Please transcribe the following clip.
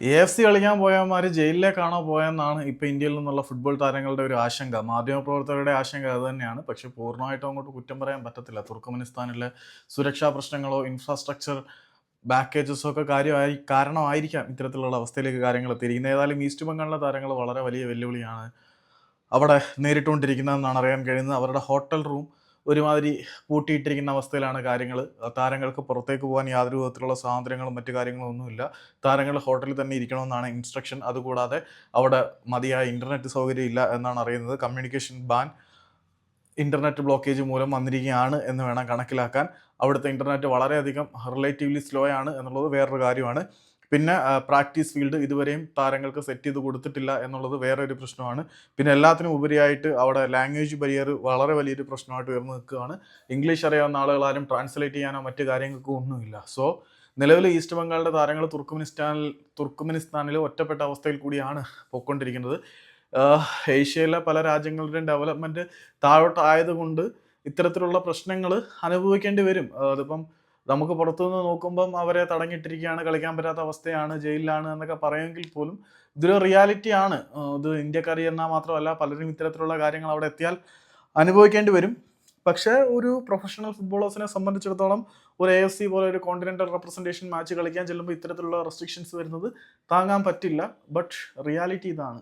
A F C കളിക്കാൻ പോയവന്മാർ ജയിലിലേക്കാണോ പോയെന്നാണ് ഇപ്പോൾ ഇന്ത്യയിൽ നിന്നുള്ള ഫുട്ബോൾ താരങ്ങളുടെ ഒരു ആശങ്ക. മാധ്യമപ്രവർത്തകരുടെ ആശങ്ക അത് തന്നെയാണ്. പക്ഷേ പൂർണമായിട്ടും അങ്ങോട്ട് കുറ്റം പറയാൻ പറ്റത്തില്ല. തുർക്കമെനിസ്ഥാനിലെ സുരക്ഷാ പ്രശ്നങ്ങളോ ഇൻഫ്രാസ്ട്രക്ചർ ബാക്കേജസോ ഒക്കെ കാര്യമായി കാരണമായിരിക്കാം ഇത്തരത്തിലുള്ള അവസ്ഥയിലേക്ക് കാര്യങ്ങൾ എത്തിയിരിക്കുന്നത്. ഏതായാലും ഈസ്റ്റ് ബംഗാളിലെ താരങ്ങൾ വളരെ വലിയ വെല്ലുവിളിയാണ് അവിടെ നേരിട്ടുകൊണ്ടിരിക്കുന്നതെന്നാണ് അറിയാൻ കഴിയുന്നത്. അവരുടെ ഹോട്ടൽ റൂം ഒരുമാതിരി പൂട്ടിയിട്ടിരിക്കുന്ന അവസ്ഥയിലാണ് കാര്യങ്ങൾ താരങ്ങൾക്ക് പുറത്തേക്ക് പോകാൻ യാതൊരു വിധത്തിലുള്ള സ്വാതന്ത്ര്യങ്ങളും മറ്റു കാര്യങ്ങളും ഒന്നുമില്ല. താരങ്ങൾ ഹോട്ടലിൽ തന്നെ ഇരിക്കണമെന്നാണ് ഇൻസ്ട്രക്ഷൻ അതുകൂടാതെ അവിടെ മതിയായ ഇന്റർനെറ്റ് സൗകര്യം ഇല്ല എന്നാണ് അറിയുന്നത്. കമ്മ്യൂണിക്കേഷൻ ബാൻ ഇന്റർനെറ്റ് ബ്ലോക്കേജ് മൂലം വന്നിരിക്കുകയാണ് എന്ന് വേണം കണക്കിലാക്കാൻ. അവിടുത്തെ ഇന്റർനെറ്റ് വളരെയധികം റിലേറ്റീവ്ലി സ്ലോ ആണ് എന്നുള്ളത് വേറൊരു കാര്യമാണ്. പിന്നെ പ്രാക്ടീസ് ഫീൽഡ് ഇതുവരെയും താരങ്ങൾക്ക് സെറ്റ് ചെയ്ത് കൊടുത്തിട്ടില്ല എന്നുള്ളത് വേറെ ഒരു പ്രശ്നമാണ്. പിന്നെ എല്ലാത്തിനും ഉപരിയായിട്ട് അവിടെ ലാംഗ്വേജ് ബരിയർ വളരെ വലിയൊരു പ്രശ്നമായിട്ട് ഉയർന്നു നിൽക്കുകയാണ്. ഇംഗ്ലീഷ് അറിയാവുന്ന ആളുകളാരും ട്രാൻസ്ലേറ്റ് ചെയ്യാനോ മറ്റു കാര്യങ്ങൾക്കോ ഒന്നുമില്ല. സോ നിലവിൽ ഈസ്റ്റ് ബംഗാളിന്റെ താരങ്ങൾ തുർക്കുമിനിസ്ഥാനിൽ തുർക്കുമിനിസ്ഥാനിൽ ഒറ്റപ്പെട്ട അവസ്ഥയിൽ കൂടിയാണ് പോയിക്കൊണ്ടിരിക്കുന്നത്. ഏഷ്യയിലെ പല രാജ്യങ്ങളുടെയും ഡെവലപ്മെന്റ് താഴോട്ടായതുകൊണ്ട് ഇത്തരത്തിലുള്ള പ്രശ്നങ്ങൾ അനുഭവിക്കേണ്ടി വരും. അതിപ്പം നമുക്ക് പുറത്തുനിന്ന് നോക്കുമ്പം അവരെ തടഞ്ഞിട്ടിരിക്കുകയാണ് കളിക്കാൻ പറ്റാത്ത അവസ്ഥയാണ് ജയിലിലാണ് എന്നൊക്കെ പറയുമെങ്കിൽ പോലും ഇതൊരു റിയാലിറ്റി ആണ്. ഇത് ഇന്ത്യക്കാരി എന്നാൽ മാത്രമല്ല പലരും ഇത്തരത്തിലുള്ള കാര്യങ്ങൾ അവിടെ എത്തിയാൽ അനുഭവിക്കേണ്ടി വരും. പക്ഷേ ഒരു പ്രൊഫഷണൽ ഫുട്ബോളേഴ്സിനെ സംബന്ധിച്ചിടത്തോളം ഒരു എ എഫ് സി പോലെ ഒരു കോണ്ടിനെന്റൽ റെപ്രസെന്റേഷൻ മാച്ച് കളിക്കാൻ ചെല്ലുമ്പോൾ ഇത്തരത്തിലുള്ള റെസ്ട്രിക്ഷൻസ് വരുന്നത് താങ്ങാൻ പറ്റില്ല. ബട്ട് റിയാലിറ്റി ഇതാണ്.